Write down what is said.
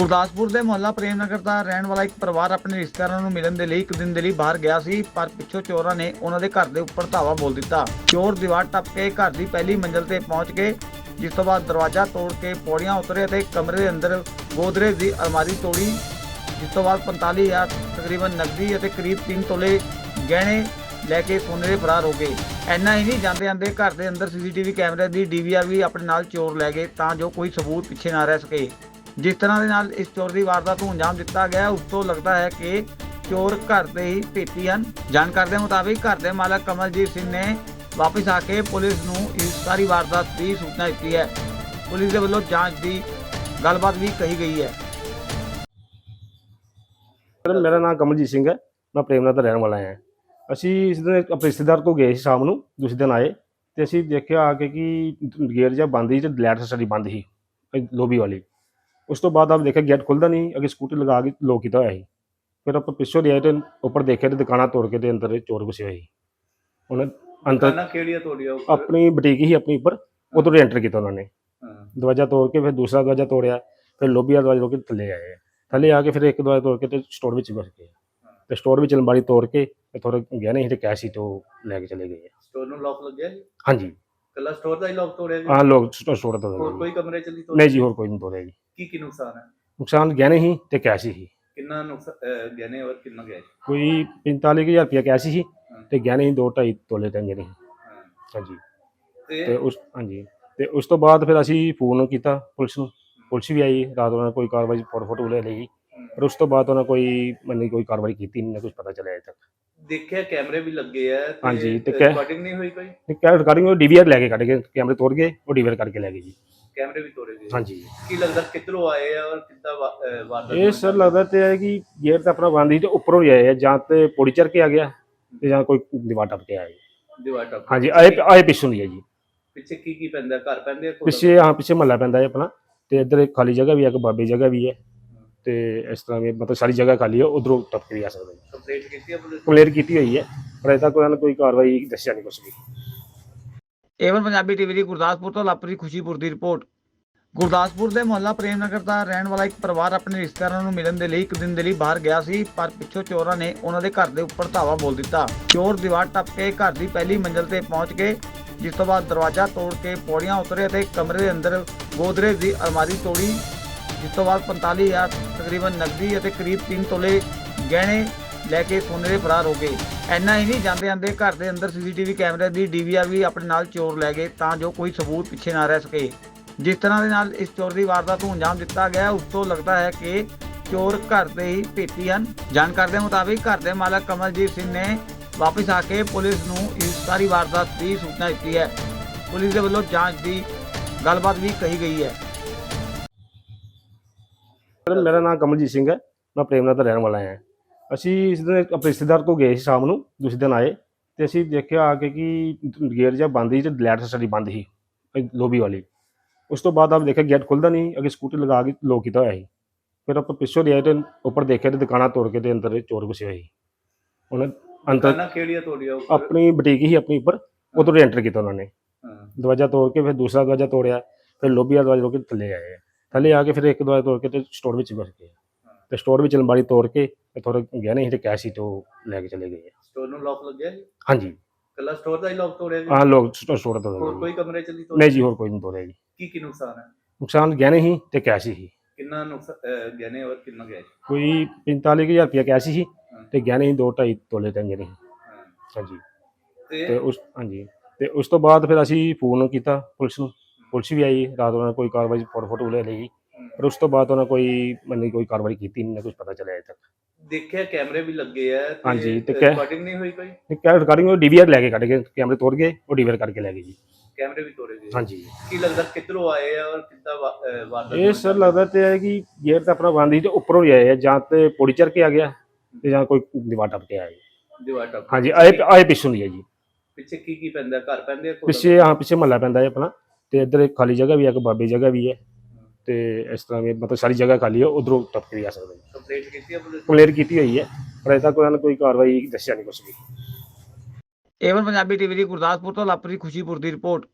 ਗੁਰਦਾਸਪੁਰ ਦੇ ਮੁਹੱਲਾ ਪ੍ਰੇਮ ਨਗਰ ਦਾ ਰਹਿਣ ਵਾਲਾ ਇੱਕ ਪਰਿਵਾਰ ਆਪਣੇ ਰਿਸ਼ਤੇਦਾਰਾਂ ਨੂੰ ਮਿਲਣ ਦੇ ਲਈ ਇੱਕ ਦਿਨ ਦੇ ਲਈ ਬਾਹਰ ਗਿਆ ਸੀ, ਪਰ ਪਿੱਛੋਂ ਚੋਰਾਂ ਨੇ ਉਹਨਾਂ ਦੇ ਘਰ ਦੇ ਉੱਪਰ ਧਾਵਾ ਬੋਲ ਦਿੱਤਾ। ਚੋਰ ਦੀਵਾਰ ਟੱਪ ਕੇ ਘਰ ਦੀ ਪਹਿਲੀ ਮੰਜ਼ਲ ਤੇ ਪਹੁੰਚ ਗਏ, ਜਿਸ ਤੋਂ ਬਾਅਦ ਦਰਵਾਜ਼ਾ ਤੋੜ ਕੇ ਪੌੜੀਆਂ ਉਤਰੇ ਅਤੇ ਕਮਰੇ ਦੇ ਅੰਦਰ ਗੋਦਰੇਜ ਦੀ ਅਲਮਾਰੀ ਤੋੜੀ, ਜਿਸ ਤੋਂ ਬਾਅਦ 45000 ਤਕਰੀਬਨ ਨਕਦੀ ਅਤੇ ਕਰੀਬ 3 ਤੋਲੇ ਗਹਿਣੇ ਲੈ ਕੇ ਸੋਨੇ ਦੇ ਫਰਾਰ ਹੋ ਗਏ। ਐਨਾ ਹੀ ਨਹੀਂ ਜਾਂਦੇ ਜਾਂਦੇ ਘਰ ਦੇ ਅੰਦਰ ਸੀਸੀਟੀਵੀ ਕੈਮਰੇ ਦੀ ਡੀਵੀਆਰ ਵੀ ਆਪਣੇ ਨਾਲ ਚੋਰ ਲੈ ਗਏ ਤਾਂ ਜੋ ਕੋਈ ਸਬੂਤ ਪਿੱਛੇ ਨਾ ਰਹਿ ਸਕੇ। ਜਿਸ ਤਰ੍ਹਾਂ ਦੇ ਨਾਲ ਇਸ ਚੋਰ ਦੀ ਵਾਰਦਾਤ ਨੂੰ ਅੰਜਾਮ ਦਿੱਤਾ ਗਿਆ, ਉਸ ਤੋਂ ਲੱਗਦਾ ਹੈ ਕਿ ਚੋਰ ਘਰ ਦੇ ਹੀ ਭੇਤੀ ਹਨ। ਜਾਣਕਾਰੀ ਦੇ ਮੁਤਾਬਿਕ ਘਰ ਦੇ ਮਾਲਕ ਕਮਲਜੀਤ ਸਿੰਘ ਨੇ ਵਾਪਸ ਆ ਕੇ ਪੁਲਿਸ ਨੂੰ ਇਸ ਸਾਰੀ ਵਾਰਦਾਤ ਦੀ ਸੂਚਨਾ ਦਿੱਤੀ ਹੈ। ਪੁਲਿਸ ਦੇ ਵੱਲੋਂ ਜਾਂਚ ਦੀ ਗੱਲਬਾਤ ਵੀ ਕਹੀ ਗਈ ਹੈ। ਮੇਰਾ ਨਾਮ ਕਮਲਜੀਤ ਸਿੰਘ ਹੈ। ਮੈਂ ਪ੍ਰੇਮਨਾਥ ਦਾ ਰਹਿਣ ਵਾਲਾ ਹਾਂ। ਅਸੀਂ ਇਸ ਦਿਨ ਆਪਣੇ ਰਿਸ਼ਤੇਦਾਰ ਤੋਂ ਗਏ ਸੀ ਸ਼ਾਮ ਨੂੰ, ਦੂਸਰੇ ਦਿਨ ਆਏ ਤੇ ਅਸੀਂ ਦੇਖਿਆ ਆ ਕੇ ਕਿ ਗੇਟ ਜਿਹਾ ਬੰਦ ਸੀ ਤੇ ਲਾਈਟ ਸਾਡੀ ਬੰਦ ਸੀ, ਲੋਬੀ ਵਾਲੀ। ਉਸ ਤੋਂ ਬਾਅਦ ਆਪ ਦੇਖਿਆ ਗੇਟ ਖੁੱਲਦਾ ਨਹੀਂ ਅੱਗੇ ਸਕੂਟੀ ਲਗਾ ਕੇ ਲੋਕ ਕੀਤਾ ਹੋਇਆ ਸੀ। ਫਿਰ ਆਪਾਂ ਪਿੱਛੋਂ ਦੀ ਆਏ ਤੇ ਉੱਪਰ ਦੇਖਿਆ ਤੇ ਦੁਕਾਨਾਂ ਤੋੜ ਕੇ ਤੇ ਅੰਦਰ ਚੋਰ ਘੁਸੇ ਹੋਏ ਸੀ। ਉਹਨਾਂ ਅੰਦਰ ਦੁਕਾਨਾਂ ਕਿਹੜੀਆਂ ਤੁਹਾਡੀਆਂ ਉੱਪਰ? ਆਪਣੀ ਬੁਟੀਕ ਹੀ ਆਪਣੀ ਉੱਪਰ ਉਧਰ ਐਂਟਰ ਕੀਤਾ ਉਹਨਾਂ ਨੇ। ਹਾਂ। ਦਰਵਾਜ਼ਾ ਤੋੜ ਕੇ ਫਿਰ ਦੂਸਰਾ ਦਰਵਾਜ਼ਾ ਤੋੜਿਆ ਫਿਰ ਲੋਬੀ ਵਾਲਾ ਦਰਵਾਜ਼ਾ ਤੋੜ ਕੇ ਥੱਲੇ ਆਏ ਥੱਲੇ ਆ ਕੇ ਫਿਰ ਇੱਕ ਦਰਵਾਜ਼ਾ ਤੋੜ ਕੇ ਤੇ ਸਟੋਰ ਵਿੱਚ ਘੁਸ ਗਏ ਤੇ ਸਟੋਰ ਵਿੱਚ ਅਲਮਾਰੀ ਤੋੜ ਕੇ ਤੇ ਥੋੜੇ ਗਹਿਣੇ ਸੀ ਤੇ ਕੈਸ਼ ਸੀ ਤੇ ਉਹ ਲੈ ਕੇ ਚਲੇ ਗਏ ਸਟੋਰ ਨੂੰ ਲੌਕ ਲੱਗਿਆ ਹਾਂਜੀ। ਕੱਲਾ ਸਟੋਰ ਦਾ ਹੀ ਲੌਕ ਤੋੜਿਆ ਜੀ ਹਾਂ ਲੋਕ ਸਟੋਰ ਸਟੋਰ ਤੋਂ ਹੋਰ ਕੋਈ ਕਮਰੇ ਚ ਨਹੀਂ ਤੋੜਿਆ? ਨਹੀਂ ਜੀ ਹੋਰ ਕੋਈ ਨਹੀਂ ਤੋੜਿਆ ਜੀ। ਕੀ ਕੀ ਨੁਕਸਾਨ ਹੈ? ਨੁਕਸਾਨ ਗਹਿਣੇ ਸੀ ਤੇ ਕੈਸ਼ ਸੀ। ਕਿੰਨਾ ਨੁਕਸਾਨ ਗਹਿਣੇ ਔਰ ਕਿੰਨਾ ਜੀ ਕੋਈ 45000 ਰੁਪਇਆ ਕੈਸ਼ ਸੀ ਹਾਂ। ਤੇ ਗਹਿਣੇ ਸੀ 2.5 ਤੋਲੇ ਤੇ ਗਹਿਣੇ ਹਾਂ। ਹਾਂਜੀ। ਤੇ ਉਸ ਹਾਂਜੀ। ਤੇ ਉਸ ਤੋਂ ਬਾਅਦ ਫਿਰ ਅਸੀਂ ਫੋਨ ਕੀਤਾ ਪੁਲਿਸ ਨੂੰ। ਪੁਲਿਸ ਵੀ ਆਈ ਰਾਤ ਉਹਨਾਂ ਨੇ ਕੋਈ ਕਾਰਵਾਈ ਫੋਟੋ ਫੋਟੋ ਲੈ ਲਈ। ਪਰ ਉਸ ਤੋਂ ਬਾਅਦ ਉਹਨਾਂ ਕੋਈ ਮੰਨੀ ਕੋਈ ਕਾਰਵਾਈ ਕੀਤੀ ਨਹੀਂ ਕੁਝ ਪਤਾ ਚੱਲਿਆ ਅਜੇ ਤੱਕ। ਦੇਖਿਆ ਕੈਮਰੇ ਵੀ ਲੱਗੇ ਆ ਹਾਂਜੀ, ਤੇ ਰਿਕਾਰਡਿੰਗ ਨਹੀਂ ਹੋਈ ਕੋਈ? ਰਿਕਾਰਡਿੰਗ ਉਹ ਡੀਵੀਆਰ ਲੈ ਕੇ ਕੱਢ ਕੇ ਕੈਮਰੇ ਤੋੜ ਗਏ ਉਹ ਡੀਵੀਆਰ ਕਰਕੇ ਲੈ ਗਏ ਜੀ। ਕੈਮਰੇ ਵੀ ਤੋੜੇ ਗਏ। ਹਾਂਜੀ। ਕੀ ਲੱਗਦਾ ਕਿੱਧਰੋਂ ਆਏ ਆ ਔਰ ਕਿੱਦਾਂ ਵਾ- ਅਹ, ਵਾਰਦਾਤ ਇਹ? ਸਰ ਲੱਗਦਾ ਤੇ ਹੈ ਕਿ ਗੇਟ ਤਾਂ ਆਪਣਾ ਬੰਦ ਸੀ ਤੇ ਉੱਪਰੋਂ ਹੀ ਆਏ ਆ ਜਾਂ ਤੇ ਪੌੜੀ ਚੜ ਕੇ ਆ ਗਿਆ ਤੇ ਜਾਂ ਕੋਈ ਦੀਵਾਰ ਟੱਪ ਕੇ ਆਇਆ ਜੀ। ਦੀਵਾਰ ਟੱਪ ਹਾਂਜੀ ਆਏ ਆਏ ਪਿੱਛੋਂ ਦੀ ਹੈ ਜੀ। ਪਿੱਛੇ ਕੀ ਕੀ ਪੈਂਦਾ? ਘਰ ਪੈਂਦੇ ਆ ਕੋਲ? ਪਿੱਛੇ ਹਾਂ ਪਿੱਛੇ ਮਹੱਲਾ ਪੈਂਦਾ ਹੈ ਆਪਣਾ। ਤੇ ਇੱਧਰ ਇੱਕ ਖਾਲੀ ਜਗ੍ਹਾ ਵੀ ਹੈ ਇੱਕ ਬਾਬੇ ਜਗ੍ਹਾ ਵੀ ਹੈ ਤੇ ਇਸ ਤਰ੍ਹਾਂ ਵੀ ਮਤਲਬ ਸਾਰੀ ਜਗ੍ਹਾ ਖਾਲੀ ਹੈ ਉਧਰੋਂ ਟੱਪ ਕੇ ਵੀ ਆ ਸਕਦਾ ਜੀ ਕੰਪਲੇਂਟ ਕੀਤੀ ਆ ਪੁਲਿਸ ਕਲੀਅਰ ਕੀਤੀ ਹੋਈ ਹੈ ਪਰ ਅਜੇ ਤੱਕ ਉਹਨਾਂ ਨੇ ਕੋਈ ਕਾਰਵਾਈ ਦੱਸਿਆ ਨਹੀਂ ਕੁਛ ਵੀ। ਏਵਨ ਪੰਜਾਬੀ ਟੀਵੀ ਦੀ ਗੁਰਦਾਸਪੁਰ ਤੋਂ ਲਾਪਰੀ ਖੁਸ਼ੀਪੁਰ ਦੀ ਰਿਪੋਰਟ। ਗੁਰਦਾਸਪੁਰ ਦੇ ਮੁਹੱਲਾ ਪ੍ਰੇਮ ਨਗਰ ਦਾ ਰਹਿਣ ਵਾਲਾ ਇੱਕ ਪਰਿਵਾਰ ਆਪਣੇ ਰਿਸ਼ਤੇਦਾਰਾਂ ਨੂੰ ਮਿਲਣ ਦੇ ਲਈ ਇੱਕ ਦਿਨ ਦੇ ਲਈ ਬਾਹਰ ਗਿਆ ਸੀ, ਪਰ ਪਿੱਛੋਂ ਚੋਰਾਂ ਨੇ ਉਹਨਾਂ ਦੇ ਘਰ ਦੇ ਉੱਪਰ ਧਾਵਾ ਬੋਲ ਦਿੱਤਾ। ਚੋਰ ਦੀਵਾਰ ਟੱਪ ਕੇ ਘਰ ਦੀ ਪਹਿਲੀ ਮੰਜ਼ਲ ਤੇ ਪਹੁੰਚ ਗਏ, ਜਿਸ ਤੋਂ ਬਾਅਦ ਦਰਵਾਜ਼ਾ ਤੋੜ ਕੇ ਪੌੜੀਆਂ ਉਤਰੇ ਅਤੇ ਕਮਰੇ ਦੇ ਅੰਦਰ ਗੋਦਰੇਜ ਦੀ ਅਲਮਾਰੀ ਤੋੜੀ, ਜਿਸ ਤੋਂ ਬਾਅਦ 45000 ਤਕਰੀਬਨ ਨਕਦੀ ਅਤੇ ਕਰੀਬ 3 ਤੋਲੇ ਗਹਿਣੇ ਲੈ ਕੇ ਸੋਨੇ ਦੇ ਫਰਾਰ ਹੋ ਗਏ। ਐਨਾ ਹੀ ਨਹੀਂ, ਜਾਂਦੇ ਜਾਂਦੇ ਘਰ ਦੇ ਅੰਦਰ ਸੀਸੀਟੀਵੀ ਕੈਮਰੇ ਦੀ ਡੀਵੀਆਰ ਵੀ ਆਪਣੇ ਨਾਲ ਚੋਰ ਲੈ ਗਏ ਤਾਂ ਜੋ ਕੋਈ ਸਬੂਤ ਪਿੱਛੇ ਨਾ ਰਹਿ ਸਕੇ। ਜਿਸ ਤਰ੍ਹਾਂ ਦੇ ਨਾਲ ਇਸ ਚੋਰ ਦੀ ਵਾਰਦਾਤ ਨੂੰ ਅੰਜਾਮ ਦਿੱਤਾ ਗਿਆ, ਉਸ ਤੋਂ ਲੱਗਦਾ ਹੈ ਕਿ ਚੋਰ ਘਰ ਦੇ ਹੀ ਭੇਤੀ ਹਨ। ਜਾਣਕਾਰੀ ਦੇ ਮੁਤਾਬਿਕ ਘਰ ਦੇ ਮਾਲਕ ਕਮਲਜੀਤ ਸਿੰਘ ਨੇ ਵਾਪਸ ਆ ਕੇ ਪੁਲਿਸ ਨੂੰ ਇਸ ਸਾਰੀ ਵਾਰਦਾਤ ਦੀ ਸੂਚਨਾ ਦਿੱਤੀ ਹੈ। ਪੁਲਿਸ ਦੇ ਵੱਲੋਂ ਜਾਂਚ ਦੀ ਗੱਲਬਾਤ ਵੀ ਕਹੀ ਗਈ ਹੈ। ਮੇਰਾ ਨਾਮ ਕਮਲਜੀਤ ਸਿੰਘ ਹੈ। ਮੈਂ ਪ੍ਰੇਮਨਗਰ ਦਾ ਰਹਿਣ ਵਾਲਾ ਹਾਂ। ਅਸੀਂ ਇਸ ਦਿਨ ਆਪਣੇ ਰਿਸ਼ਤੇਦਾਰ ਤੋਂ ਗਏ ਸੀ ਸ਼ਾਮ ਨੂੰ ਦੂਸਰੇ ਦਿਨ ਆਏ ਤੇ ਅਸੀਂ ਦੇਖਿਆ ਆ ਕੇ ਕਿ ਗੇਟ ਜਿਹਾ ਬੰਦ ਸੀ ਤੇ ਲਾਈਟ ਸਾਡੀ ਬੰਦ ਸੀ ਲੋਬੀ ਵਾਲੀ। ਉਸ ਤੋਂ ਬਾਅਦ ਆਪ ਦੇਖਿਆ ਗੇਟ ਖੁੱਲਦਾ ਨਹੀਂ ਅੱਗੇ ਸਕੂਟੀ ਲਗਾ ਕੇ ਲੋਕ ਕੀਤਾ ਹੋਇਆ ਸੀ। ਫਿਰ ਆਪਾਂ ਪਿੱਛੋਂ ਦੀ ਆਏ ਤੇ ਉੱਪਰ ਦੇਖਿਆ ਤੇ ਦੁਕਾਨਾਂ ਤੋੜ ਕੇ ਤੇ ਅੰਦਰ ਚੋਰ ਘੁਸੇ ਹੋਏ ਸੀ। ਉਹਨਾਂ ਅੰਦਰ ਕਿਹੜੀਆਂ ਉੱਪਰ? ਆਪਣੀ ਬੁਟੀਕ ਹੀ ਆਪਣੀ ਉੱਪਰ ਉਧਰ ਐਂਟਰ ਕੀਤਾ ਉਹਨਾਂ ਨੇ। ਦਰਵਾਜ਼ਾ ਤੋੜ ਕੇ ਫਿਰ ਦੂਸਰਾ ਦਰਵਾਜ਼ਾ ਤੋੜਿਆ ਫਿਰ ਲੋਬੀ ਵਾਲਾ ਦਰਵਾਜ਼ਾ ਤੋੜ ਕੇ ਥੱਲੇ ਆਏ। ਥੱਲੇ ਆ ਕੇ ਫਿਰ ਇੱਕ ਦਰਵਾਜ਼ਾ ਤੋੜ ਕੇ ਤੇ ਸਟੋਰ ਵਿੱਚ ਘੁਸ ਗਏ। ਤੇ ਸਟੋਰ ਵਿੱਚ ਅਲਮਾਰੀ ਤੋੜ ਕੇ ਤੇ ਥੋੜੇ ਗਹਿਣੇ ਸੀ ਤੇ ਕੈਸ਼ ਸੀ ਤੇ ਲੈ ਕੇ ਚਲੇ ਗਏ ਸਟੋਰ ਨੂੰ ਲੌਕ ਲੱਗਿਆ ਜੀ? ਹਾਂਜੀ। ਕੱਲਾ ਸਟੋਰ ਦਾ ਹੀ ਲੌਕ ਤੋੜਿਆ ਜੀ? ਹਾਂ ਲੋਕ ਸਟੋਰ ਸਟੋਰ ਤੋਂ ਹੋਰ ਕੋਈ ਕਮਰੇ ਚ ਨਹੀਂ ਤੋੜਿਆ? ਨਹੀਂ ਜੀ ਹੋਰ ਕੋਈ ਨਹੀਂ ਤੋੜਿਆ ਜੀ। ਕੀ ਕੀ ਨੁਕਸਾਨ ਹੈ? ਨੁਕਸਾਨ ਗਹਿਣੇ ਸੀ ਤੇ ਕੈਸ਼ ਸੀ। ਕਿੰਨਾ ਨੁਕਸਾਨ ਗਹਿਣੇ ਔਰ ਕਿੰਨਾ ਗਿਆ ਕੋਈ 45000 ਰੁਪਇਆ ਕੈਸ਼ ਸੀ। ਤੇ ਗਹਿਣੇ ਸੀ 2.5 ਤੋਲੇ ਤੇ ਗਹਿਣੇ ਸੀ। ਹਾਂਜੀ। ਤੇ ਤੇ ਉਸ ਹਾਂਜੀ। ਤੇ ਉਸ ਤੋਂ ਬਾਅਦ ਫਿਰ ਅਸੀਂ ਫੋਨ ਕੀਤਾ ਪੁਲਿਸ ਨੂੰ। ਪੁਲਿਸ ਵੀ ਆਈ ਰਾਤ ਉਹਨਾਂ ਨੇ ਕੋਈ ਕਾਰਵਾਈ ਫੋਟੋ ਫੋਟੋ ਲੈ ਲਈ। ਪਰ ਉਸ ਤੋਂ ਬਾਅਦ ਉਹਨਾਂ ਕੋਈ ਮੰਨੀ ਕੋਈ ਕਾਰਵਾਈ ਕੀਤੀ ਨਹੀਂ ਨਾ ਕੁਝ ਪਤਾ ਚੱਲਿਆ ਅਜੇ ਤੱਕ। ਦੇਖਿਆ ਕੈਮਰੇ ਵੀ ਲੱਗੇ ਆ ਹਾਂਜੀ, ਤੇ ਕਹਿ- ਰਿਕਾਰਡਿੰਗ ਨਹੀਂ ਹੋਈ ਕੋਈ? ਤੇ ਕੈ ਰਿਕਾਰਡਿੰਗ ਉਹ ਡੀਵੀਆਰ ਲੈ ਕੇ ਕੱਢ ਕੇ ਕੈਮਰੇ ਤੋੜ ਗਏ ਉਹ ਡੀਵੀਆਰ ਕਰਕੇ ਲੈ ਗਏ ਜੀ। ਕੈਮਰੇ ਵੀ ਤੋੜੇ ਗਏ। ਹਾਂਜੀ। ਕੀ ਲੱਗਦਾ ਕਿੱਧਰੋਂ ਆਏ ਆ ਔਰ ਕਿੱਦਾਂ ਵਾ- ਅਹ, ਵਾਰਦਾਤ ਇਹ ਹੋਈ? ਸਰ ਲੱਗਦਾ ਤੇ ਹੈ ਕਿ ਗੇਟ ਤਾਂ ਆਪਣਾ ਬੰਦ ਸੀ ਤੇ ਉੱਪਰੋਂ ਹੀ ਆਏ ਆ ਜਾਂ ਤੇ ਪੌੜੀ ਚੜ ਕੇ ਆ ਗਿਆ ਤੇ ਜਾਂ ਕੋਈ ਦੀਵਾਰ ਟੱਪ ਕੇ ਆਇਆ ਜੀ। ਦੀਵਾਰ ਟੱਪ ਹਾਂਜੀ ਆਏ। ਆਏ ਪਿੱਛੋਂ ਦੀ ਹੈ ਜੀ। ਪਿੱਛੇ ਕੀ ਕੀ ਪੈਂਦਾ? ਘਰ ਪੈਂਦੇ ਆ ਕੋਲ? ਪਿੱਛੇ ਹਾਂ ਪਿੱਛੇ ਮਹੱਲਾ ਪੈਂਦਾ ਹੈ ਆਪਣਾ ਤੇ ਇੱਧਰ ਇੱਕ ਖਾਲੀ ਜਗ੍ਹਾ ਵੀ ਹੈ ਇੱਕ ਬਾਬੇ ਜਗ੍ਹਾ ਵੀ ਹੈ। ਤੇ ਇਸ ਤਰ੍ਹਾਂ ਵੀ ਮਤਲਬ ਸਾਰੀ ਜਗ੍ਹਾ ਖਾਲੀ ਹੈ ਉਧਰੋਂ ਟੱਪ ਕੇ ਵੀ ਆ ਸਕਦਾ ਜੀ ਕੰਪਲੇਂਟ ਕੀਤੀ ਪੁਲਿਸ ਹੋਈ ਹੈ ਪਰ ਅਜੇ ਤੱਕ ਉਹਨਾਂ ਨੇ ਕੋਈ ਕਾਰਵਾਈ ਦੱਸਿਆ ਨਹੀਂ ਕੁਛ ਵੀ। ਏਵਨ ਪੰਜਾਬੀ ਟੀਵੀ ਦੀ ਗੁਰਦਾਸਪੁਰ ਤੋਂ ਲਾਪਰੀ ਖੁਸ਼ੀਪੁਰ ਦੀ ਰਿਪੋਰਟ।